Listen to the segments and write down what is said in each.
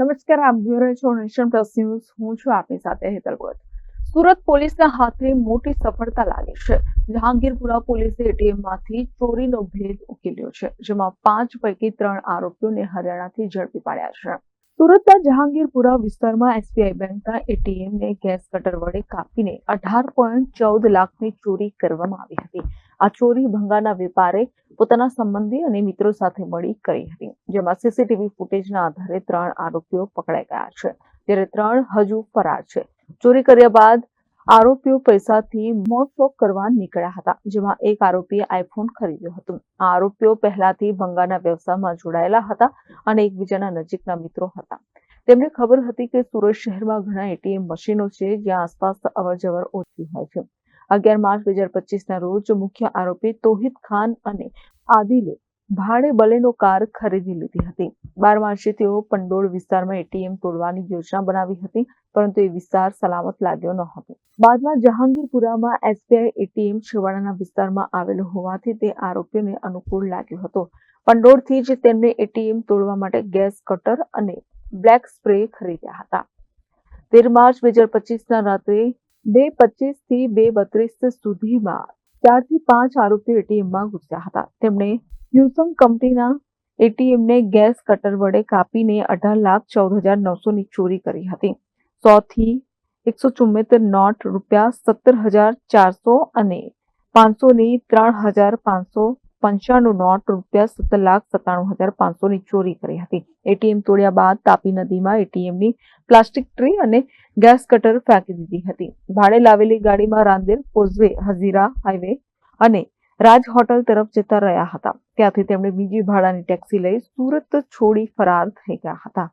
નમસ્કાર, આપ જોઈ રહ્યા છો નેશન પ્લસ ન્યૂઝ. હું છું આપની સાથે હેતલ ભગત સુરત પોલીસના હાથે મોટી સફળતા લાગી છે. જહાંગીરપુરા પોલીસે એટીએમમાંથી ચોરીનો ભેદ ઉકેલ્યો છે, જેમાં પાંચ પૈકી ત્રણ આરોપીઓને હરિયાણાથી ઝડપી પાડ્યા છે. સુરતના જહાંગીરપુરા વિસ્તારમાં એસબીઆઈ બેંકના એટીએમને ગેસ કટર વડે કાપીને અઢાર પોઈન્ટ ચૌદ લાખની ચોરી કરવામાં આવી હતી. આ ચોરી ભંગાના વેપારે પોતાના સંબંધી અને મિત્રો સાથે મળી કરી હતી, જેમાં સીસીટીવી ફૂટેજના આધારે ત્રણ આરોપીઓ પકડાઈ ગયા છે. જ્યારે ત્રણ હજુ ફરાર છે. ચોરી કર્યા બાદ આરોપીઓ પૈસાથી મોજશોખ કરવા નીકળ્યા હતા, જેમાં એક આરોપીએ આઈફોન ખરીદ્યો હતો. આ આરોપીઓ પહેલાથી ભંગાના વ્યવસાયમાં જોડાયેલા હતા અને એકબીજાના નજીકના મિત્રો હતા. તેમને ખબર હતી કે સુરત શહેરમાં ઘણા એટીએમ મશીનો છે, જ્યાં આસપાસ અવરજવર ઓછી હોય છે. અગિયાર માર્ચ બે હજાર પચીસના રોજ મુખ્ય આરોપી તોહિદ ખાન અને આદિલે ભાડે બલેનો કાર ખરીદી લીધી હતી. બાર માર્ચે તેઓ પંડોળ વિસ્તારમાં એટીએમ તોડવાની યોજના બનાવી હતી, પરંતુ એ વિસ્તાર સલામત લાગ્યો ન હતો. બાદમાં જહાંગીરપુરામાં એસબીઆઈ એટીએમ છેવાડાના વિસ્તારમાં આવેલો હોવાથી તે આરોપીને અનુકૂળ લાગ્યો હતો. પંડોળથી જ તેમને એટીએમ તોડવા માટે ગેસ, કટર અને બ્લેક સ્પ્રે ખરીદ્યા હતા. તેર માર્ચ બે હજાર પચીસના રાત્રે બે પચીસથી બે બત્રીસ સુધીમાં ચારથી પાંચ આરોપીઓ એટીએમમાં ઘૂસ્યા હતા. તેમણે યુસંગ કંપનીના એટીએમને ગેસ કટર વડે કાપીને અઢાર લાખ ચૌદ હજાર નવસોની ચોરી કરી હતી. સો થી એકસો ચુમ્મોતેર નોટ રૂપિયા સત્તર હજાર ચારસો અને પાંચસોની ત્રણ હજાર પાંચસો પંચાણું નોટ રૂપિયા સત્તર લાખ સત્તાણું હજાર પાંચસોની ચોરી કરી હતી. એટીએમ તોડ્યા બાદ તાપી નદીમાં એટીએમની પ્લાસ્ટિક ટ્રી અને ગેસ કટર ફેંકી દીધી હતી. ભાડે લાવેલી ગાડીમાં રાંદેર, કોઝવે હઝીરા હાઈવે અને રાજ હોટલ તરફ જતા રહ્યા હતા. ત્યાંથી તેમણે બીજી ભાડાની ટેક્સી લઈ સુરત છોડી ફરાર થઈ ગયા હતા.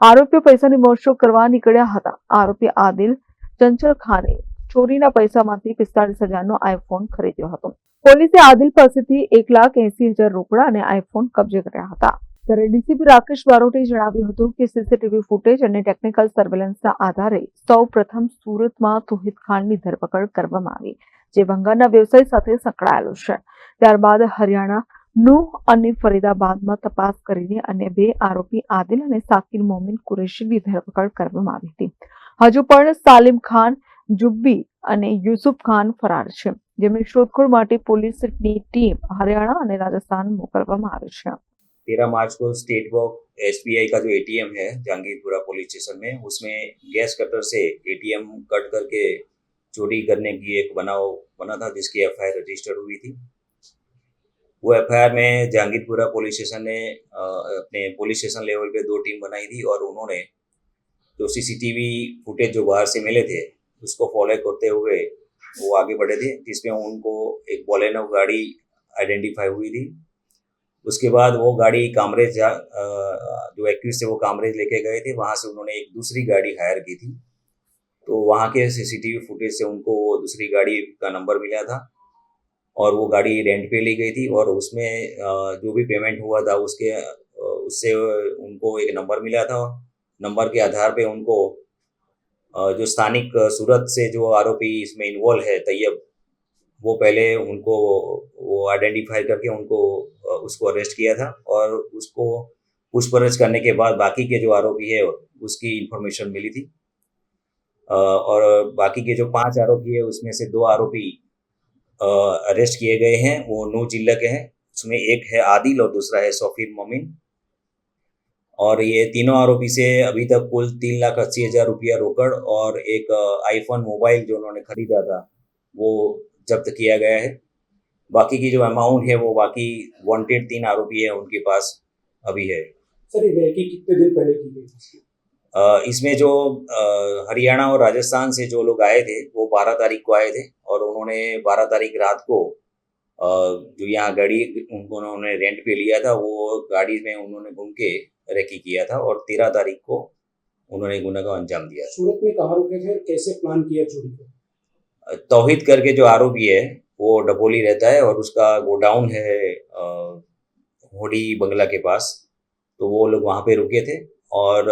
આરોપીઓ પૈસાની મોરશો કરવા નીકળ્યા હતા. આરોપી આદિલ ચંચલ ખાને ચોરીના પૈસામાંથી પિસ્તાળીસ હજારનો આઈફોન ખરીદ્યો હતો. પોલીસે આદિલ પાસેથી એક લાખ એસી હજાર રોકડા અને આઈફોન કબજે કર્યા હતા. ત્યારે ડીસીપી રાકેશ બારોટે જણાવ્યું હતું કે સીસીટીવી ફૂટેજ અને ટેકનિકલ સર્વેલન્સના આધારે સૌ પ્રથમ સુરતમાં તોહિત ખાનની ધરપકડ કરવામાં આવી, જે ભંગારના વ્યવસાય સાથે સંકળાયેલો છે. ત્યારબાદ હરિયાણા નુહ અને ફરીદાબાદમાં તપાસ કરીને અન્ય બે આરોપી આદિલ અને સાકિર મોમિન કુરેશીની ધરપકડ કરવામાં આવી હતી. હજુ પણ સાલિમ ખાન જુબ્બી અને યુસુફ ખાન ફરાર છે જેમની શોધખોળ માટે પોલીસની ટીમ હરિયાણા અને રાજસ્થાન મોકલવામાં આવી છે तेरह मार्च को स्टेट बैंक एस का जो एटीएम है जहांगीरपुरा पुलिस स्टेशन में उसमें गैस कटर से एटीएम कट करके चोरी करने की एक बनाव बना था जिसकी एफ रजिस्टर्ड हुई थी वो एफ में जहांगीरपुरा पुलिस स्टेशन ने अ, अपने पुलिस स्टेशन लेवल पे दो टीम बनाई थी और उन्होंने जो सीसीटीवी फुटेज जो बाहर से मिले थे उसको फॉलो करते हुए वो आगे बढ़े थे, जिसमें उनको एक बोलेनो गाड़ी आइडेंटिफाई हुई थी। उसके बाद वो गाड़ी कामरेज जा- एक्यूज थे वो कामरेज लेके गए थे, वहाँ से उन्होंने एक दूसरी गाड़ी हायर की थी। तो वहाँ के सीसीटीवी फुटेज से उनको वो दूसरी गाड़ी का नंबर मिला था और वो गाड़ी रेंट पे ली गई थी और उसमें जो भी पेमेंट हुआ था उसके उससे उनको एक नंबर मिला था। नंबर के आधार पे उनको जो स्थानिक सूरत से जो आरोपी इसमें इन्वॉल्व है, तैयब, वो पहले उनको, वो आइडेंटिफाई करके उनको उसको अरेस्ट किया था और उसको पूछपरछ करने के बाद बाकी के जो आरोपी है, उसकी इंफॉर्मेशन मिली थी। और बाकी के जो पाँच आरोपी है, उसमें से दो आरोपी अरेस्ट किए गए हैं, वो नू जिला के हैं। उसमें एक है आदिल और दूसरा है सोफिर मोमिन। और ये तीनों आरोपी से अभी तक कुल तीन लाख अस्सी हज़ार रुपया रोकड़ और एक आईफोन मोबाइल जो उन्होंने खरीदा था वो जब्त किया गया है। बाकी की जो अमाउंट है वो बाकी वांटेड तीन आरोपी है उनके पास अभी है। सर ये कितने दिन पहले की गई थी इसमें जो हरियाणा और राजस्थान से जो लोग आए थे वो बारह तारीख को आए थे और उन्होंने बारह तारीख रात को जो यहाँ गाड़ी उनको उन्होंने रेंट पे लिया था वो गाड़ी में उन्होंने घूम के रेकी किया था और तेरह तारीख को उन्होंने गुना को अंजाम दिया सूरत में कहा रुके थे? कैसे प्लान किया चोरी को? तोहिद करके जो आरोपी है वो डबोली रहता है और उसका गोडाउन है होडी बंगला के पास। तो वो लोग वहाँ पे रुके थे और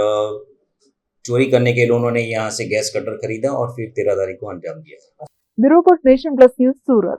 चोरी करने के लिए उन्होंने यहाँ से गैस कटर खरीदा और फिर तेरह तारीख को अंजाम दिया bureau report nation plus news Surat.